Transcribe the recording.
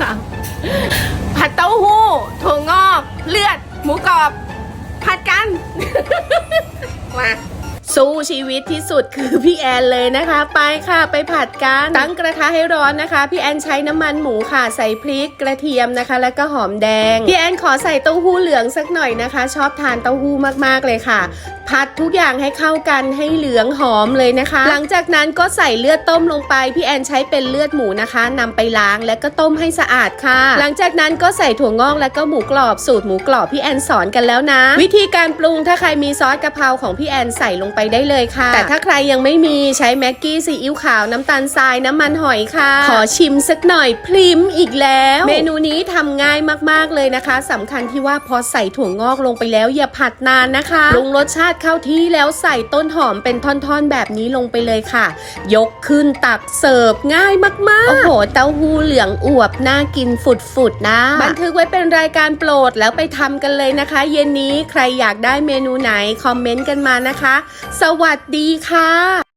สามผัดเต้าหู้ถั่วงอกเลือด หมูกรอบ ผัดกัน มาสู้ชีวิตที่สุดคือพี่แอนเลยนะคะ ไปค่ะไปผัดกันตั้งกระทะให้ร้อนนะคะ พี่แอนใช้น้ำมันหมูค่ะใส่พริกกระเทียมนะคะ แล้วก็หอมแดง พี่แอนขอใส่เต้าหู้เหลืองสักหน่อยนะคะ ชอบทานเต้าหู้มากๆเลยค่ะ ผัดทุกอย่างให้เข้ากันให้เหลืองหอมเลยนะคะ หลังจากนั้นก็ใส่เลือดต้มลงไป พี่แอนใช้เป็นเลือดหมูนะคะนำไปล้างแล้วก็ต้มให้สะอาดค่ะ หลังจากนั้นก็ใส่ถั่วงอกแล้วก็หมูกรอบสูตรหมูกรอบพี่แอนสอนกันแล้วนะ วิธีการปรุงถ้าใครมีซอสกะเพราของพี่แอนใส่ลงไปได้เลยค่ะ แต่ถ้าใครยังไม่มีใช้แม็กกี้ซีอิ๊วขาวน้ำตาลทรายน้ำมันหอยค่ะ ขอชิมสักหน่อยพริมอีกแล้ว เมนูนี้ทำง่ายมากๆเลยนะคะสำคัญที่ว่าพอใส่ถั่วงอกลงไปแล้วอย่าผัดนานนะคะปรุงรสชาติเข้าที่แล้วใส่ต้นหอมเป็นท่อนๆแบบนี้ลงไปเลยค่ะ ยกขึ้นตักเสิร์ฟง่ายมากๆ โอ้โห เต้าหู้เหลืองอวบน่ากินฝุดๆนะ บันทึกไว้เป็นรายการโปรดแล้วไปทำกันเลยนะคะ เย็นนี้ใครอยากได้เมนูไหน คอมเมนต์กันมานะคะ สวัสดีค่ะ